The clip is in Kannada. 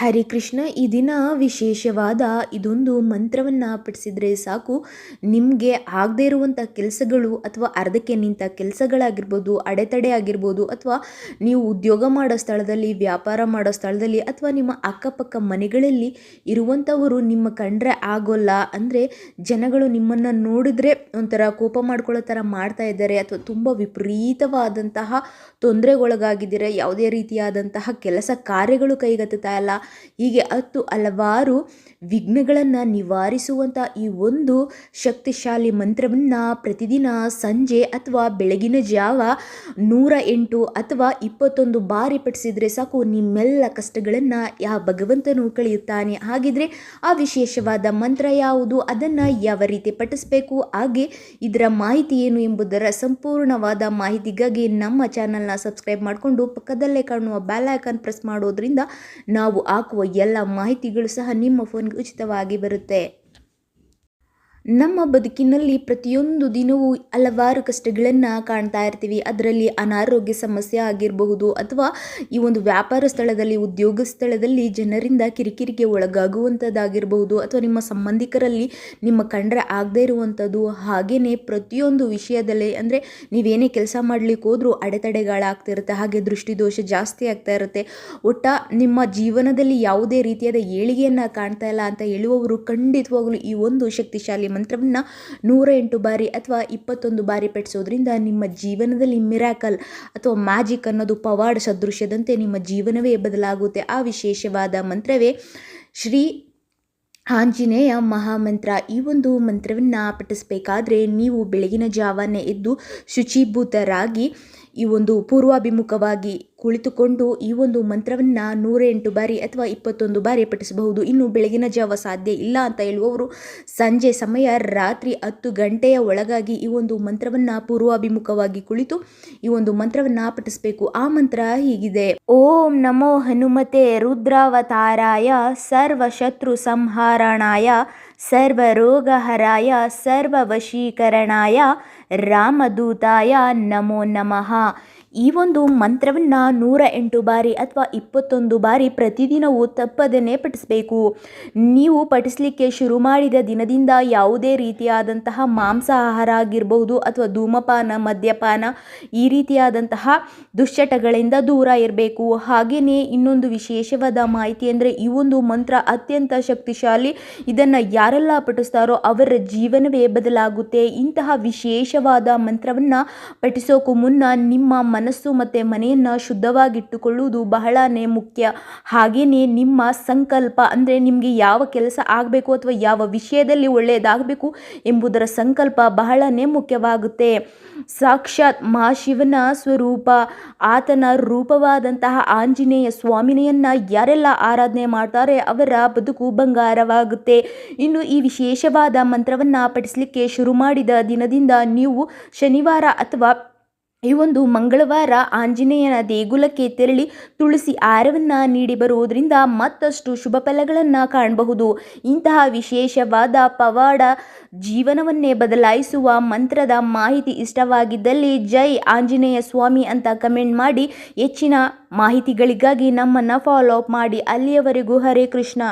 ಹರಿಕೃಷ್ಣ, ಈ ದಿನ ವಿಶೇಷವಾದ ಇದೊಂದು ಮಂತ್ರವನ್ನು ಪಠಿಸಿದರೆ ಸಾಕು. ನಿಮಗೆ ಆಗದೇ ಇರುವಂಥ ಕೆಲಸಗಳು ಅಥವಾ ಅರ್ಧಕ್ಕೆ ನಿಂತ ಕೆಲಸಗಳಾಗಿರ್ಬೋದು, ಅಡೆತಡೆ ಆಗಿರ್ಬೋದು, ಅಥವಾ ನೀವು ಉದ್ಯೋಗ ಮಾಡೋ ಸ್ಥಳದಲ್ಲಿ, ವ್ಯಾಪಾರ ಮಾಡೋ ಸ್ಥಳದಲ್ಲಿ, ಅಥವಾ ನಿಮ್ಮ ಅಕ್ಕಪಕ್ಕ ಮನೆಗಳಲ್ಲಿ ಇರುವಂಥವರು ನಿಮ್ಮ ಕಂಡ್ರೆ ಆಗೋಲ್ಲ. ಅಂದರೆ ಜನಗಳು ನಿಮ್ಮನ್ನು ನೋಡಿದ್ರೆ ಒಂಥರ ಕೋಪ ಮಾಡ್ಕೊಳ್ಳೋ ಥರ ಮಾಡ್ತಾ ಇದ್ದಾರೆ. ಅಥವಾ ತುಂಬ ವಿಪರೀತವಾದಂತಹ ತೊಂದರೆಗೊಳಗಾಗಿದ್ದೀರಾ. ಯಾವುದೇ ರೀತಿಯಾದಂತಹ ಕೆಲಸ ಕಾರ್ಯಗಳು ಕೈಗತ್ತುತ್ತಾ ಇಲ್ಲ. ಹೀಗೆ ಹತ್ತು ಹಲವಾರು ವಿಘ್ನಗಳನ್ನು ನಿವಾರಿಸುವಂಥ ಈ ಒಂದು ಶಕ್ತಿಶಾಲಿ ಮಂತ್ರವನ್ನು ಪ್ರತಿದಿನ ಸಂಜೆ ಅಥವಾ ಬೆಳಗಿನ ಜಾವ ನೂರ ಎಂಟು ಅಥವಾ ಇಪ್ಪತ್ತೊಂದು ಬಾರಿ ಪಠಿಸಿದರೆ ಸಾಕು. ನಿಮ್ಮೆಲ್ಲ ಕಷ್ಟಗಳನ್ನು ಯಾವ ಭಗವಂತನು ಕಳೆಯುತ್ತಾನೆ. ಹಾಗಿದ್ರೆ ಆ ವಿಶೇಷವಾದ ಮಂತ್ರ ಯಾವುದು? ಅದನ್ನು ಯಾವ ರೀತಿ ಪಠಿಸಬೇಕು? ಹಾಗೆ ಇದರ ಮಾಹಿತಿ ಏನು ಎಂಬುದರ ಸಂಪೂರ್ಣವಾದ ಮಾಹಿತಿಗಾಗಿ ನಮ್ಮ ಚಾನಲ್ನ ಸಬ್ಸ್ಕ್ರೈಬ್ ಮಾಡಿಕೊಂಡು ಪಕ್ಕದಲ್ಲೇ ಕಾಣುವ ಬೆಲ್ ಐಕಾನ್ ಪ್ರೆಸ್ ಮಾಡೋದ್ರಿಂದ ನಾವು ಹಾಕುವ ಎಲ್ಲ ಮಾಹಿತಿಗಳು ಸಹ ನಿಮ್ಮ ಫೋನ್ಗೆ ಉಚಿತವಾಗಿ ಬರುತ್ತೆ. ನಮ್ಮ ಬದುಕಿನಲ್ಲಿ ಪ್ರತಿಯೊಂದು ದಿನವೂ ಹಲವಾರು ಕಷ್ಟಗಳನ್ನು ಕಾಣ್ತಾ ಇರ್ತೀವಿ. ಅದರಲ್ಲಿ ಅನಾರೋಗ್ಯ ಸಮಸ್ಯೆ ಆಗಿರಬಹುದು ಅಥವಾ ಈ ಒಂದು ವ್ಯಾಪಾರ ಸ್ಥಳದಲ್ಲಿ, ಉದ್ಯೋಗ ಸ್ಥಳದಲ್ಲಿ ಜನರಿಂದ ಕಿರಿಕಿರಿಗೆ ಒಳಗಾಗುವಂಥದ್ದಾಗಿರಬಹುದು ಅಥವಾ ನಿಮ್ಮ ಸಂಬಂಧಿಕರಲ್ಲಿ ನಿಮ್ಮ ಕಂಡ್ರೆ ಆಗದೇ ಇರುವಂಥದ್ದು ಹಾಗೆಯೇ ಪ್ರತಿಯೊಂದು ವಿಷಯದಲ್ಲಿ ಅಂದರೆ ನೀವೇನೇ ಕೆಲಸ ಮಾಡಲಿಕ್ಕೆ ಹೋದರೂ ಅಡೆತಡೆಗಳಾಗ್ತಿರುತ್ತೆ, ಹಾಗೆ ದೃಷ್ಟಿದೋಷ ಜಾಸ್ತಿ ಆಗ್ತಾ ಇರುತ್ತೆ. ಒಟ್ಟ ನಿಮ್ಮ ಜೀವನದಲ್ಲಿ ಯಾವುದೇ ರೀತಿಯಾದ ಏಳಿಗೆಯನ್ನು ಕಾಣ್ತಾ ಇಲ್ಲ ಅಂತ ಹೇಳುವವರು ಖಂಡಿತವಾಗಲೂ ಈ ಒಂದು ಶಕ್ತಿಶಾಲಿ ಮಂತ್ರವನ್ನು ನೂರ ಎಂಟು ಬಾರಿ ಅಥವಾ ಇಪ್ಪತ್ತೊಂದು ಬಾರಿ ಪಠಿಸೋದ್ರಿಂದ ನಿಮ್ಮ ಜೀವನದಲ್ಲಿ ಮಿರಾಕಲ್ ಅಥವಾ ಮ್ಯಾಜಿಕ್ ಅನ್ನೋದು ಪವಾಡ ಸದೃಶ್ಯದಂತೆ ನಿಮ್ಮ ಜೀವನವೇ ಬದಲಾಗುತ್ತೆ. ಆ ವಿಶೇಷವಾದ ಮಂತ್ರವೇ ಶ್ರೀ ಆಂಜನೇಯ ಮಹಾಮಂತ್ರ. ಈ ಒಂದು ಮಂತ್ರವನ್ನು ಪಠಿಸಬೇಕಾದ್ರೆ ನೀವು ಬೆಳಗಿನ ಜಾವನೇ ಎದ್ದು ಶುಚಿಭೂತರಾಗಿ ಈ ಒಂದು ಪೂರ್ವಾಭಿಮುಖವಾಗಿ ಕುಳಿತುಕೊಂಡು ಈ ಒಂದು ಮಂತ್ರವನ್ನು ನೂರೆಂಟು ಬಾರಿ ಅಥವಾ ಇಪ್ಪತ್ತೊಂದು ಬಾರಿ ಪಠಿಸಬಹುದು. ಇನ್ನು ಬೆಳಗಿನ ಜಾವ ಸಾಧ್ಯ ಇಲ್ಲ ಅಂತ ಹೇಳುವವರು ಸಂಜೆ ಸಮಯ ರಾತ್ರಿ ಹತ್ತು ಗಂಟೆಯ ಒಳಗಾಗಿ ಈ ಒಂದು ಮಂತ್ರವನ್ನು ಪೂರ್ವಾಭಿಮುಖವಾಗಿ ಕುಳಿತು ಈ ಒಂದು ಮಂತ್ರವನ್ನು ಪಠಿಸಬೇಕು. ಆ ಮಂತ್ರ ಹೀಗಿದೆ. ಓಂ ನಮೋ ಹನುಮತೆ ರುದ್ರಾವತಾರಾಯ ಸರ್ವಶತ್ರು ಸಂಹಾರಣಾಯ ಸರ್ವ ಸರ್ವವಶೀಕರಣಾಯ ರಾಮದೂತಾಯ ನಮೋ ನಮಃ. ಈ ಒಂದು ಮಂತ್ರವನ್ನು ನೂರ ಎಂಟು ಬಾರಿ ಅಥವಾ ಇಪ್ಪತ್ತೊಂದು ಬಾರಿ ಪ್ರತಿದಿನವೂ ತಪ್ಪದನ್ನೇ ಪಠಿಸಬೇಕು. ನೀವು ಪಠಿಸಲಿಕ್ಕೆ ಶುರು ಮಾಡಿದ ದಿನದಿಂದ ಯಾವುದೇ ರೀತಿಯಾದಂತಹ ಮಾಂಸಾಹಾರ ಆಗಿರಬಹುದು ಅಥವಾ ಧೂಮಪಾನ, ಮದ್ಯಪಾನ ಈ ರೀತಿಯಾದಂತಹ ದುಶ್ಚಟಗಳಿಂದ ದೂರ ಇರಬೇಕು. ಹಾಗೆಯೇ ಇನ್ನೊಂದು ವಿಶೇಷವಾದ ಮಾಹಿತಿ ಅಂದರೆ ಈ ಒಂದು ಮಂತ್ರ ಅತ್ಯಂತ ಶಕ್ತಿಶಾಲಿ. ಇದನ್ನು ಯಾರೆಲ್ಲ ಪಠಿಸ್ತಾರೋ ಅವರ ಜೀವನವೇ ಬದಲಾಗುತ್ತೆ. ಇಂತಹ ವಿಶೇಷವಾದ ಮಂತ್ರವನ್ನು ಪಠಿಸೋಕ್ಕೂ ಮುನ್ನ ನಿಮ್ಮ ಮನಸ್ಸು ಮತ್ತು ಮನೆಯನ್ನು ಶುದ್ಧವಾಗಿಟ್ಟುಕೊಳ್ಳುವುದು ಬಹಳನೇ ಮುಖ್ಯ. ಹಾಗೆಯೇ ನಿಮ್ಮ ಸಂಕಲ್ಪ ಅಂದರೆ ನಿಮಗೆ ಯಾವ ಕೆಲಸ ಆಗಬೇಕು ಅಥವಾ ಯಾವ ವಿಷಯದಲ್ಲಿ ಒಳ್ಳೆಯದಾಗಬೇಕು ಎಂಬುದರ ಸಂಕಲ್ಪ ಬಹಳನೇ ಮುಖ್ಯವಾಗುತ್ತೆ. ಸಾಕ್ಷಾತ್ ಮಹಾಶಿವನ ಸ್ವರೂಪ, ಆತನ ರೂಪವಾದಂತಹ ಆಂಜನೇಯ ಸ್ವಾಮಿನೆಯನ್ನು ಯಾರೆಲ್ಲ ಆರಾಧನೆ ಮಾಡ್ತಾರೆ ಅವರ ಬದುಕು ಬಂಗಾರವಾಗುತ್ತೆ. ಇನ್ನು ಈ ವಿಶೇಷವಾದ ಮಂತ್ರವನ್ನು ಪಠಿಸಲಿಕ್ಕೆ ಶುರು ಮಾಡಿದ ದಿನದಿಂದ ನೀವು ಶನಿವಾರ ಅಥವಾ ಈ ಒಂದು ಮಂಗಳವಾರ ಆಂಜನೇಯನ ದೇಗುಲಕ್ಕೆ ತೆರಳಿ ತುಳಸಿ ಆರವನ್ನ ನೀಡಿ ಬರುವುದರಿಂದ ಮತ್ತಷ್ಟು ಶುಭ ಫಲಗಳನ್ನು ಕಾಣಬಹುದು. ಇಂತಹ ವಿಶೇಷವಾದ ಪವಾಡ ಜೀವನವನ್ನೇ ಬದಲಾಯಿಸುವ ಮಂತ್ರದ ಮಾಹಿತಿ ಇಷ್ಟವಾಗಿದ್ದಲ್ಲಿ ಜೈ ಆಂಜನೇಯ ಸ್ವಾಮಿ ಅಂತ ಕಮೆಂಟ್ ಮಾಡಿ ಹೆಚ್ಚಿನ ಮಾಹಿತಿಗಳಿಗಾಗಿ ನಮ್ಮನ್ನು ಫಾಲೋ ಅಪ್ ಮಾಡಿ. ಅಲ್ಲಿಯವರೆಗೂ ಹರೇ ಕೃಷ್ಣ.